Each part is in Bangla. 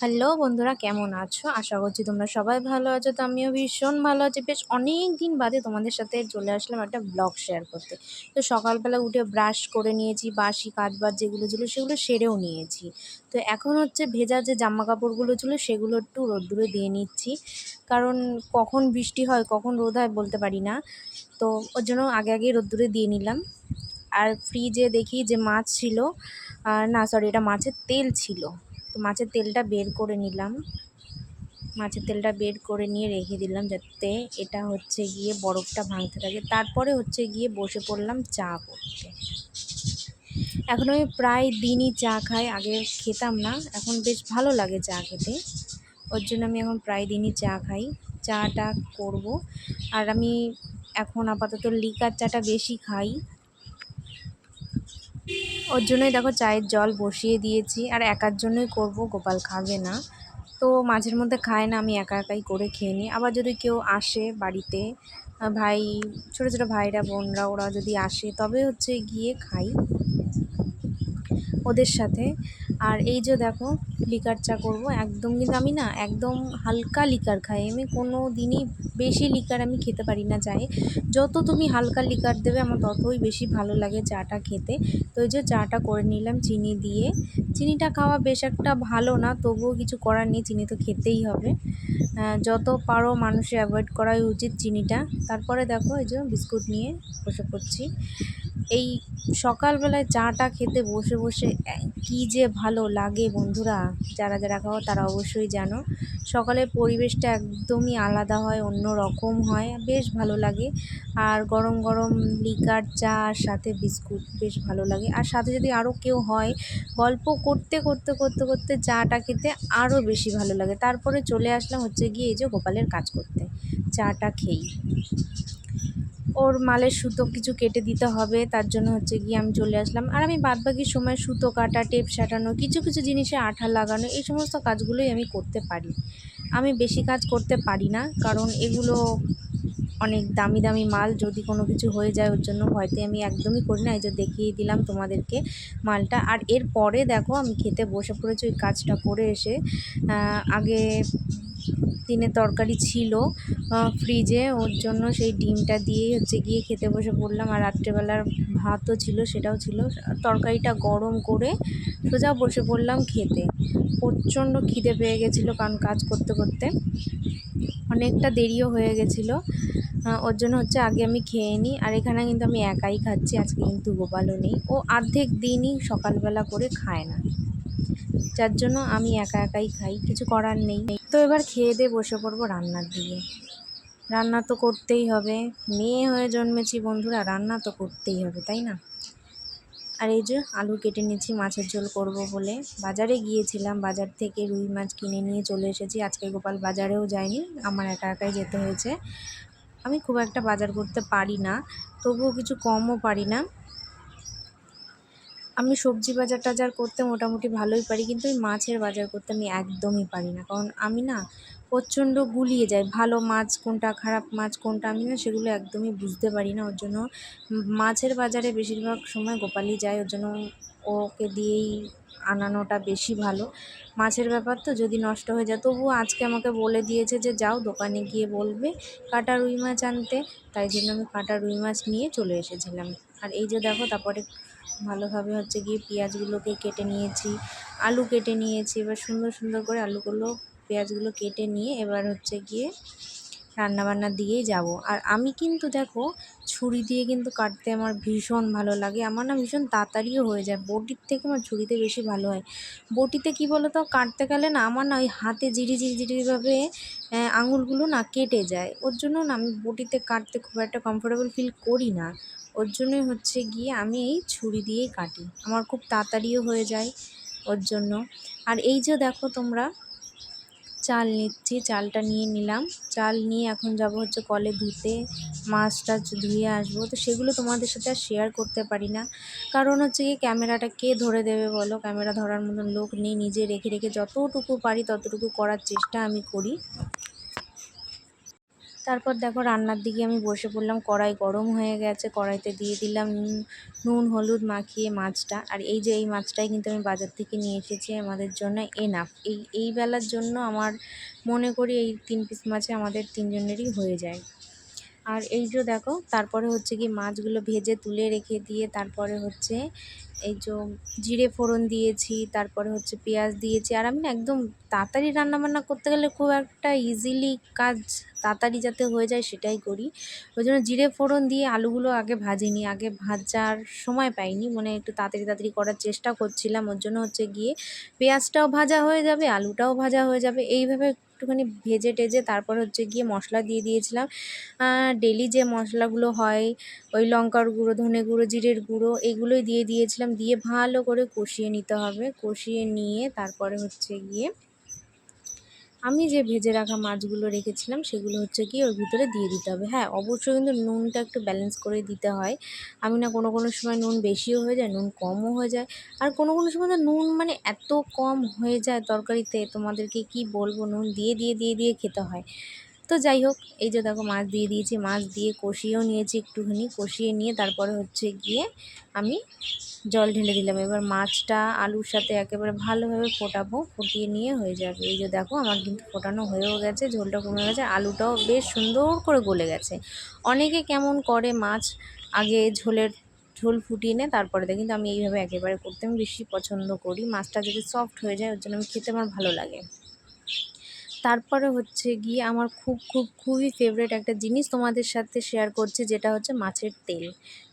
হ্যালো বন্ধুরা, কেমন আছো? আশা করছি তোমরা সবাই ভালো আছো। তো আমিও ভীষণ ভালো আছি। বেশ অনেক দিন বাদে তোমাদের সাথে চলে আসলাম একটা ব্লগ শেয়ার করতে। তো সকালবেলা উঠে ব্রাশ করে নিয়েছি, বাসি কাজবাজ যেগুলো ছিল সেগুলো সেরেও নিয়েছি। তো এখন হচ্ছে ভেজা যে জামা কাপড়গুলো ছিল সেগুলো একটু রোদ্দুরে দিয়ে নিচ্ছি। কারণ কখন বৃষ্টি হয়, কখন রোদ হয় বলতে পারি না। তো ওর জন্য আগে আগেই রোদ্দুরে দিয়ে নিলাম। আর ফ্রিজে দেখি যে মাছ ছিল আর না সরি এটা মাছের তেল ছিল। মাছের তেলটা বের করে নিলাম। মাছের তেলটা বের করে নিয়ে রেখে দিলাম যাতে এটা হচ্ছে গিয়ে বরফটা ভাঙতে থাকে। তারপরে হচ্ছে গিয়ে বসে পড়লাম চা করতে। এখন আমি প্রায় দিনই চা খাই, আগে খেতাম না, এখন বেশ ভালো লাগে চা খেতে। ওর জন্য আমি এখন প্রায় দিনই চা খাই, চাটা করব। আর আমি এখন আপাতত লিকার চাটা বেশি খাই। ওর জন্যই দেখো চায়ের জল বসিয়ে দিয়েছি, আর একার জন্যই করব, গোপাল খাবে না। তো মাঝের মধ্যে খায় না, আমি একা একাই করে খেয়ে নিই। আবার যদি কেউ আসে বাড়িতে ভাই, ছোটো ছোটো ভাইরা, বোনরা, ওরা যদি আসে, তবে হচ্ছে গিয়ে খাই। ওদের সাথে। আর এই যে দেখো লিকার চা করব। একদম কিন্তু আমি না, একদম হালকা লিকার খাই। আমি কোনো দিনই বেশি লিকার আমি খেতে পারি না চায়ে। যত তুমি হালকা লিকার দেবে, আমার ততই বেশি ভালো লাগে চাটা খেতে। তো ওই যে চাটা করে নিলাম চিনি দিয়ে। চিনিটা খাওয়া বেশ একটা ভালো না, তবুও কিছু করার নেই, চিনি তো খেতেই হবে। যত পারো মানুষের অ্যাভয়েড করাই উচিত চিনিটা। তারপরে দেখো এই যে বিস্কুট নিয়ে বসে পড়ছি। এই সকালবেলায় চাটা খেতে বসে বসে কি যে ভালো লাগে বন্ধুরা। যারা যারা খাও তারা অবশ্যই জানো। সকালের পরিবেশটা একদমই আলাদা হয় অন্য রকম হয়। বেশ ভালো লাগে। আর গরম গরম লিকার চা আর সাথে বিস্কুট বেশ ভালো লাগে। আর সাথে যদি আরও কেউ হয়, গল্প করতে করতে করতে করতে চাটা খেতে আরও বেশি ভালো লাগে। তারপরে চলে আসলাম হচ্ছে গিয়ে এই যে গোপালের কাজ করতে। চাটা খেয়েই। ওর মালের সুতো কিছু কেটে দিতে হবে, তার জন্য হচ্ছে গিয়ে আমি চলে আসলাম। আর আমি বাদবাকি সময় সুতো কাটা, টেপ সাটানো, কিছু কিছু জিনিসে আঠা লাগানো, এই সমস্ত কাজগুলোই আমি করতে পারি। আমি বেশি কাজ করতে পারি না, কারণ এগুলো অনেক দামি দামি মাল, যদি কোনো কিছু হয়ে যায় ওর জন্য, হয়তো আমি একদমই করি না। এই যে দেখিয়ে দিলাম তোমাদেরকে মালটা। আর এর পরে দেখো, আমি খেতে বসে পড়েছি, ওই কাজটা করে এসে আগে দিনের তরকারি ছিল ফ্রিজে ওর জন্য সেই ডিমটা দিয়েই হচ্ছে গিয়ে খেতে বসে পড়লাম। আর রাত্রেবেলার ভাতও ছিল, সেটাও ছিল। তরকারিটা গরম করে সোজা বসে পড়লাম খেতে। প্রচণ্ড খিদে পেয়ে গেছিল কারণ কাজ করতে করতে। অনেকটা দেরিও হয়ে গেছিল। ওর জন্য হচ্ছে আগে আমি খেয়ে নিই। আর এখানে কিন্তু আমি একাই খাচ্ছি, আজকে কিন্তু গোপালও নেই। ও অর্ধেক দিনই সকালবেলা করে খায় না। যার জন্য আমি একা একাই খাই, কিছু করার নেই। তো এবার খেয়ে দিয়ে বসে পড়ব রান্নার দিকে। রান্না তো করতেই হবে। মেয়ে হয়ে জন্মেছি বন্ধুরা, রান্না তো করতেই হবে, তাই না? আর এই যে আলু কেটে নিচ্ছি মাছের ঝোল করব বলে। বাজারে গিয়েছিলাম, বাজার থেকে রুই মাছ কিনে নিয়ে চলে এসেছি। আজকে গোপাল বাজারেও যায়নি, আমার একা একাই যেতে হয়েছে। আমি খুব একটা বাজার করতে পারি না, তবুও কিছু কমও পারি না। আমি সবজি বাজার টাজার করতে মোটামুটি ভালোই পারি, কিন্তু ওই মাছের বাজার করতে আমি একদমই পারি না। কারণ আমি না প্রচণ্ড গুলিয়ে যাই। ভালো মাছ কোনটা খারাপ মাছ কোনটা আমি না সেগুলো একদমই বুঝতে পারি না। ওর জন্য মাছের বাজারে বেশিরভাগ সময় গোপালই যায়, ওর জন্য ওকে দিয়েই আনানোটা বেশি ভালো। মাছের ব্যাপার তো যদি নষ্ট হয়ে যায় তবুও আজকে আমাকে বলে দিয়েছে যে যাও দোকানে গিয়ে বলবে কাটা রুই মাছ আনতে। তাই জন্য আমি কাটা রুই মাছ নিয়ে চলে এসেছিলাম। আর এই যে দেখো, তারপরে ভালোভাবে হচ্ছে গিয়ে পেঁয়াজগুলোকে কেটে নিয়েছি, আলু কেটে নিয়েছি। এবার সুন্দর সুন্দর করে আলুগুলো, পেঁয়াজগুলো কেটে নিয়ে এবার হচ্ছে গিয়ে রান্নাবান্নার দিয়েই যাব। আর আমি কিন্তু দেখো, ছুরি দিয়ে কিন্তু কাটতে আমার ভীষণ ভালো লাগে। আমার না ভীষণ তাড়াতাড়িও হয়ে যায়। বটির থেকে আমার ছুরিতে বেশি ভালো হয়। বটিতে কী বলো তো কাটতে গেলে না আমার না ওই হাতে জিরি জিরি জিরিভাবে আঙুলগুলো না কেটে যায়। ওর জন্য না আমি বটিতে কাটতে খুব একটা কমফোর্টেবল ফিল করি না। ওর জন্যই হচ্ছে গিয়ে আমি এই ছুরি দিয়েই কাটি। আমার খুব তাড়াতাড়িও হয়ে যায় ওর জন্য। আর এই যে দেখো তোমরা, চাল নিচ্ছি, চালটা নিয়ে নিলাম। চাল নিয়ে এখন যাব হচ্ছে কলে ধুতে, মাছ টাছ ধুয়ে আসব। তো সেগুলো তোমাদের সাথে আর শেয়ার করতে পারি না। কারণ হচ্ছে কি ক্যামেরাটা কে ধরে দেবে বলো? ক্যামেরা ধরার মতন লোক নেই। নিজে রেখে রেখে যতটুকু পারি ততটুকু করার চেষ্টা আমি করি। তারপর দেখো রান্নার দিকে আমি বসে পড়লাম, কড়াই গরম হয়ে গেছে, কড়াইতে দিয়ে দিলাম নুন হলুদ মাখিয়ে মাছটা। আর এই যে এই মাছটাই কিন্তু আমি বাজার থেকে নিয়ে এসেছি, আমাদের জন্য এনাফ এই এই বেলার জন্য আমার মনে করি এই তিন পিস মাছে আমাদের তিনজনেরই হয়ে যায়। আর এই যে দেখো, তারপরে হচ্ছে কি মাছগুলো ভেজে তুলে রেখে দিয়ে তারপরে হচ্ছে এই যে জিরে ফোড়ন দিয়েছি, তারপরে হচ্ছে পেঁয়াজ দিয়েছি। আর আমি না একদম তাড়াতাড়ি রান্নাবান্না করতে গেলে খুব একটা ইজিলি কাজ তাড়াতাড়ি যাতে হয়ে যায় সেটাই করি। ওই জন্য জিরে ফোড়ন দিয়ে আলুগুলো আগে ভাজিনি, আগে ভাজার সময় পাইনি। মানে একটু তাড়াতাড়ি তাড়াতাড়ি করার চেষ্টা করছিলাম, ওর জন্য হচ্ছে গিয়ে পেঁয়াজটাও ভাজা হয়ে যাবে, আলুটাও ভাজা হয়ে যাবে। এইভাবে একটুখানি ভেজে টেজে তারপর হচ্ছে গিয়ে মশলা দিয়ে দিয়েছিলাম। ডেলি যে মশলাগুলো হয়, ওই লঙ্কার গুঁড়ো, ধনে গুঁড়ো, জিরের গুঁড়ো, এগুলোই দিয়ে দিয়েছিলাম। দিয়ে ভালো করে কষিয়ে নিতে হবে। কষিয়ে নিয়ে তারপরে হচ্ছে গিয়ে আমি যে ভেজে রাখা মাছগুলো রেখেছিলাম, সেগুলো হচ্ছে কি ওর ভিতরে দিয়ে দিতে হবে। হ্যাঁ অবশ্যই কিন্তু নুনটা একটু ব্যালেন্স করে দিতে হয়। আমি না কোনো কোনো সময় নুন বেশিও হয়ে যায়, নুন কমও হয়ে যায়। আর কোনো কোনো সময় তো নুন মানে এত কম হয়ে যায় তরকারিতে, তোমাদেরকে কি বলব? নুন দিয়ে দিয়ে দিয়ে দিয়ে খেতে হয়। তো যাই হোক, এই যে দেখো মাছ দিয়ে দিয়েছি, মাছ দিয়ে কষিয়েও নিয়েছি একটুখানি, কষিয়ে নিয়ে তারপরে হচ্ছে গিয়ে আমি জল ঢেলে দিলাম। এবার মাছটা আলুর সাথে একেবারে ভালোভাবে ফোটাবো, ফুটিয়ে নিয়ে হয়ে যাবে। এই যে দেখো আমার কিন্তু ফোটানো হয়েও গেছে ঝোলটা কমে গেছে, আলুটাও বেশ সুন্দর করে গলে গেছে। অনেকে কেমন করে মাছ আগে ঝোলের, ঝোল ফুটিয়ে নেয় তারপরে দেয় কিন্তু আমি এইভাবে একেবারে করতে আমি বেশি পছন্দ করি। মাছটা যদি সফট হয়ে যায়, ওর জন্য আমি খেতে আমার ভালো লাগে। তারপরে হচ্ছে গিয়ে আমার খুব খুব, খুবই ফেভারেট একটা জিনিস তোমাদের সাথে শেয়ার করছি, যেটা হচ্ছে মাছের তেল।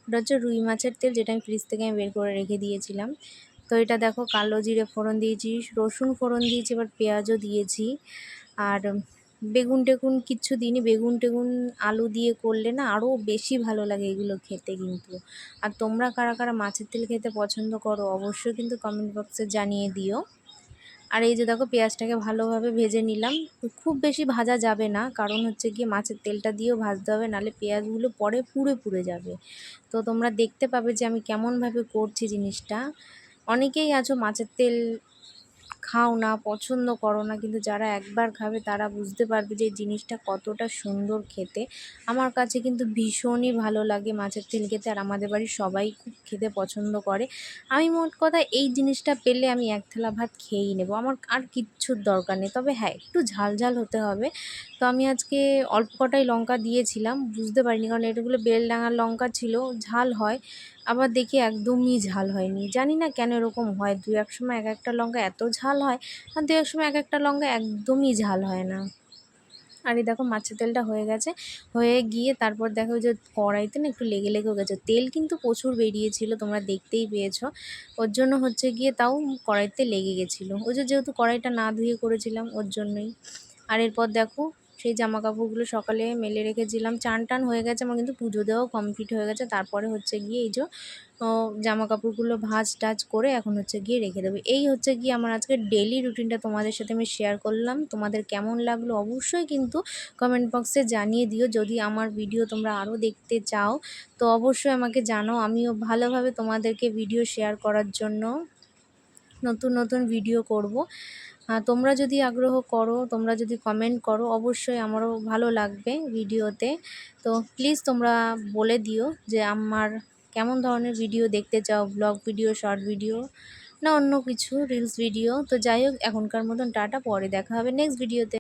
এটা হচ্ছে রুই মাছের তেল, যেটা আমি ফ্রিজ থেকে আমি বের করে রেখে দিয়েছিলাম। তো এটা দেখো, কালো জিরে ফোড়ন দিয়েছি, রসুন ফোড়ন দিয়েছি, এবার পেঁয়াজও দিয়েছি। আর বেগুন টেগুন কিচ্ছু দিইনি, বেগুন টেগুন আলু দিয়ে করলে না আরও বেশি ভালো লাগে এগুলো খেতে কিন্তু। আর তোমরা কারা কারা মাছের তেল খেতে পছন্দ করো, অবশ্যই কিন্তু কমেন্ট বক্সে জানিয়ে দিও। আর এই যে দেখো পেঁয়াজটাকে ভালোভাবে ভেজে নিলাম। খুব বেশি ভাজা যাবে না, কারণ হচ্ছে গিয়ে মাছের তেলটা দিয়েও ভাজতে হবে, নাহলে পেঁয়াজগুলো পরে পুড়ে পুড়ে যাবে। তো তোমরা দেখতে পাবে যে আমি কেমনভাবে করছি জিনিসটা। অনেকেই আছো মাছের তেল খাও না, পছন্দ করো না, কিন্তু যারা একবার খাবে তারা বুঝতে পারবে যে জিনিসটা কতটা সুন্দর খেতে। আমার কাছে কিন্তু ভীষণই ভালো লাগে মাছের তেল খেতে, আর আমাদের বাড়ির সবাই খুব খেতে পছন্দ করে। আমি মোট কথা এই জিনিসটা পেলে আমি এক থালা ভাত খেয়েই নেব, আমার আর কিচ্ছুর দরকার নেই। তবে হ্যাঁ একটু ঝাল ঝাল হতে হবে। তো আমি আজকে অল্প কটাই লঙ্কা দিয়েছিলাম, বুঝতে পারিনি কারণ এটাগুলো বেলডাঙার লঙ্কা ছিল, ঝাল হয়। আবার দেখি একদমই ঝাল হয়নি। জানি না কেন এরকম হয়। দু এক সময় এক একটা লঙ্কা এত ঝাল হয় আর দু এক সময় এক একটা লঙ্কা একদমই ঝাল হয় না। আর এই দেখো মাছের তেলটা হয়ে গেছে। হয়ে গিয়ে তারপর দেখো যে কড়াইতে না একটু লেগে লেগেও গেছে। তেল কিন্তু প্রচুর বেরিয়েছিল, তোমরা দেখতেই পেয়েছ। ওর জন্য হচ্ছে গিয়ে তাও কড়াইতে লেগে গেছিল। ওই যে যেহেতু কড়াইটা না ধুয়ে করেছিলাম ওর জন্যই। আর এরপর দেখো সেই জামা কাপড়গুলো সকালে মেলে রেখেছিলাম। চান টান হয়ে গেছে, আমার কিন্তু পুজো দেওয়াও কমপ্লিট হয়ে গেছে। তারপরে হচ্ছে গিয়ে এই যে জামা কাপড়গুলো ভাজ টাজ করে এখন হচ্ছে গিয়ে রেখে দেবো। এই হচ্ছে গিয়ে আমার আজকে ডেলি রুটিনটা তোমাদের সাথে আমি শেয়ার করলাম। তোমাদের কেমন লাগল অবশ্যই কিন্তু কমেন্ট বক্সে জানিয়ে দিও। যদি আমার ভিডিও তোমরা আরও দেখতে চাও, তো অবশ্যই আমাকে জানাও। আমিও ভালোভাবে তোমাদেরকে ভিডিও শেয়ার করার জন্য নতুন নতুন ভিডিও করব। তোমরা যদি আগ্রহ করো, তোমরা যদি কমেন্ট করো, অবশ্যই আমারও ভালো লাগবে ভিডিওতে। তো প্লিজ তোমরা বলে দিও যে আমার কেমন ধরনের ভিডিও দেখতে চাও ব্লগ ভিডিও শর্ট ভিডিও না অন্য কিছু রিলস ভিডিও তো যাই হোক, এখনকার মতন টাটা, পরে দেখা হবে নেক্সট ভিডিওতে